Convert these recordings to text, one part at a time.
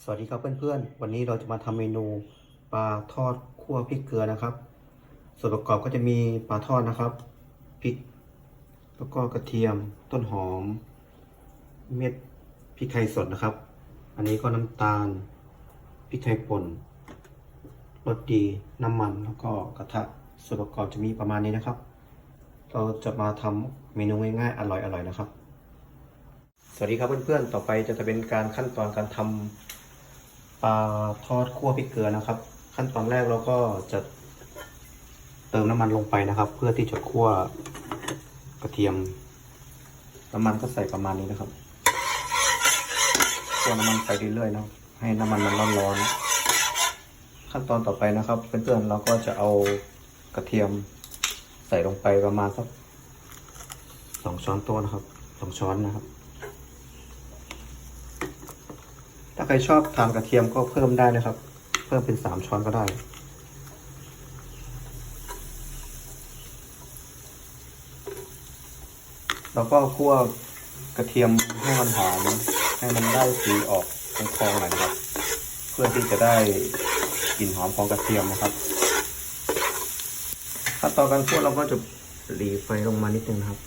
สวัสดีครับเพื่อนๆ วันนี้เราจะมาทำเมนูปลาทอดคั่วพริกเกลือนะครับ ส่วนประกอบก็จะมีปลาทอดนะครับพริก แล้วก็กระเทียมต้นหอม เม็ดพริกไทยสดนะครับ อันนี้ก็น้ำตาลพริกไทยป่นรสดีน้ำมันแล้วก็กระทะส่วนประกอบจะมีประมาณนี้นะครับ เราจะมาทำเมนูง่ายๆอร่อยๆนะครับ สวัสดีครับเพื่อนๆ ต่อไปจะเป็นการขั้นตอนการทำ ปลาทอดคั่วพริกเกลือนะครับ ขั้นตอนแรกเราก็จะเติมน้ำมันลงไปนะครับ เพื่อที่จะคั่วกระเทียม น้ำมันก็ใส่ประมาณนี้นะครับคั่วน้ำมันไปเรื่อยๆนะครับให้น้ำมันมันร้อนๆขั้นตอนต่อไปนะครับเพื่อนๆเราก็จะเอากระเทียมใส่ลงไปประมาณสักสองช้อนโต๊ะนะครับสองช้อนนะครับ ถ้าใครชอบทานกระเทียมก็เพิ่มได้นะครับ เพิ่มเป็นสามช้อนก็ได้ แล้วก็คั่วกระเทียมให้มันหอมให้มันได้สีออกทองทองๆหน่อยครับ เพื่อที่จะได้กลิ่นหอมของกระเทียมนะครับขั้นตอนการคั่วเราก็จะหลีไฟลงมานิดนึงนะครับ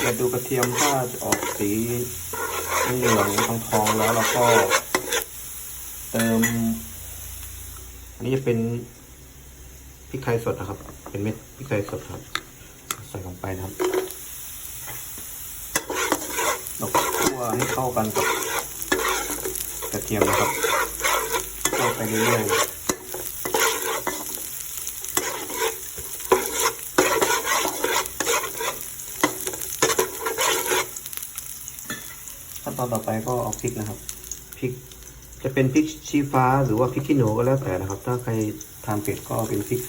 เกตดูกระเทียมถ้าจะออกสีเหลืองทองทองแล้วเราก็เติม อันนี้จะเป็นพริกไทยสดนะครับ เป็นเม็ดพริกไทยสดครับ ใส่ลงไปนะครับเราคั่วให้เข้ากันกับกระเทียมนะครับคั่วไปเรื่อยๆ ขั้นต อนต่อไปก็เอาพริกนะครับพริกจะเป็นพริกชี้ฟ้าหรือว่าพริกขี้หนูก็แล้วแต่นะครับ ถ้าใครทานเผ็ดก็เป็นพริก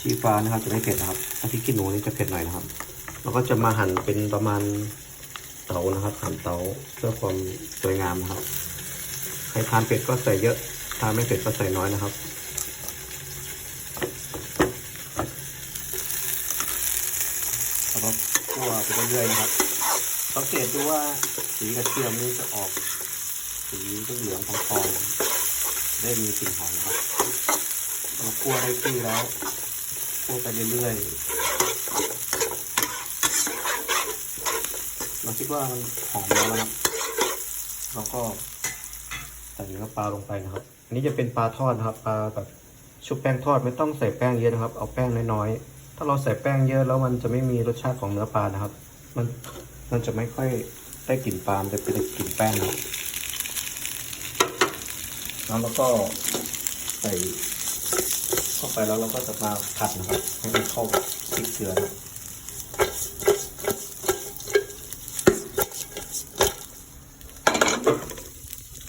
ชี้ฟ้านะครับจะไม่เผ็ดนะครับถ้าพริกขี้หนูนี่จะเผ็ดหน่อยนะครับเราก็จะมาหั่นเป็นประมาณเตานะครับหั่นเตาเพื่อความสวยงามนะครับใครทานเผ็ดก็ใส่เยอะทานไม่เผ็ดก็ใส่น้อยนะครับแล้วก็คั่วไปเรื่อยๆนะครับ สังเกตดูว่าสีกระเทียมนี่จะออกสีเหลืองๆทองได้มีกลิ่นหอมนะครับเราคั่วได้ที่แล้วคั่วไปเรื่อยๆเราคิดว่ามันหอมแล้วนะครับเราก็ใส่เนื้อปลาลงไปนะครับ อันนี้จะเป็นปลาทอดนะครับ ปลาแบบชุบแป้งทอดไม่ต้องใส่แป้งเยอะนะครับ เอาแป้งน้อยๆถ้าเราใส่แป้งเยอะแล้วมันจะไม่มีรสชาติของเนื้อปลานะครับ มัน มันจะไม่ค่อยได้กลิ่นปลามันจะเป็นกลิ่นแป้งนะครับแล้วเราก็ใส่เข้าไปแล้วเราก็จะมาผัดนะครับ ให้มันเข้าพริกเกลือนะ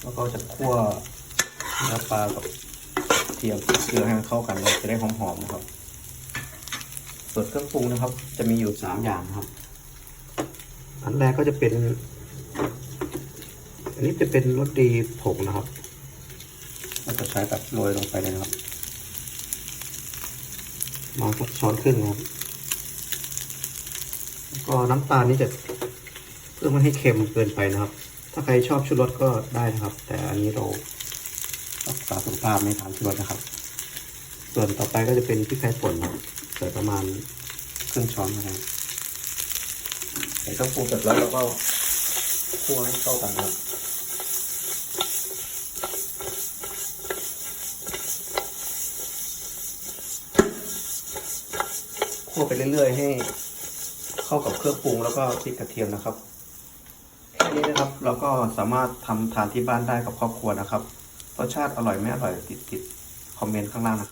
แล้วก็จะคั่วเนื้อปลากับเทียมเกลือให้มันเข้ากันเราจะได้หอมๆนะครับ ส่วนเครื่องปรุงนะครับ จะมีอยู่สามอย่างครับ อันแรกก็จะเป็น อันนี้จะเป็นรสดีผงนะครับเราจะใช้แบบโรยลงไปเลยนะครับมาสักช้อนครึ่งนะครับแล้วก็น้ำตาลนี่จะเพื่อไม่ให้เค็มเกินไปนะครับ ถ้าใครชอบชูรสก็ได้นะครับ แต่อันนี้เรารักษาสุขภาพไม่ทานชูรสนะครับ ส่วนต่อไปก็จะเป็นพริกไทยป่นนะครับใส่ประมาณครึ่งช้อนนะครับ ใส่เครื่องปรุงเสร็จแล้วเราก็คั่วให้เข้ากันครับคั่วไปเรื่อยๆ ให้เข้ากับเครื่องปรุงแล้วก็พริกกระเทียมนะครับแค่นี้นะครับเราก็สามารถทำทานที่บ้านได้กับครอบครัวนะครับรสชาติอร่อยไม่อร่อยติดติดคอมเมนต์ข้างล่างนะครับ